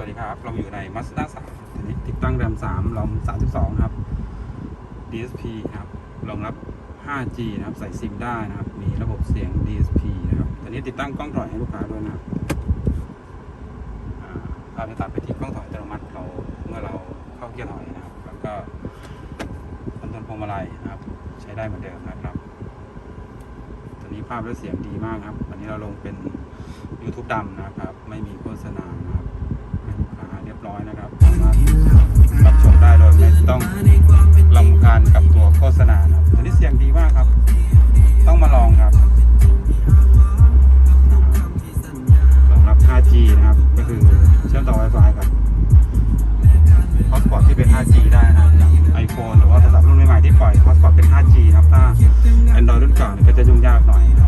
วัสดีครับ เราอยู่ใน Mazda 3ตัวนี้ติดตั้งแรม3รอม32 ครับ DSP ครับ รองรับ 5G นะครับ ใส่ซิมได้นะครับ มีระบบเสียง DSP นะครับตัวนี้ติดตั้งกล้องถอยให้ลูกค้าด้วยนะครับภาพจะตัดไปที่กล้องถอยอัตโนมัติเราเมื่อเราเข้าเกียร์ถอยนะครับ แล้วก็คอนโทรลพวงมาลัยนะครับ ใช้ได้เหมือนเดิมนะครับตัวนี้ภาพและเสียงดีมากครับ วันนี้เราลงเป็น YouTube ดำนะครับ ไม่มี นะครับ ก็คือเชื่อมต่อ Wi-Fi กับฮอสปอตที่เป็น 5G ได้นะครับอย่าง iPhone หรือว่าโทรศัพท์รุ่นใหม่ๆที่ปล่อยฮอสปอตเป็น 5G ครับถ้า Android รุ่นเก่าเนี่ยก็จะยุ่งยากหน่อยครับ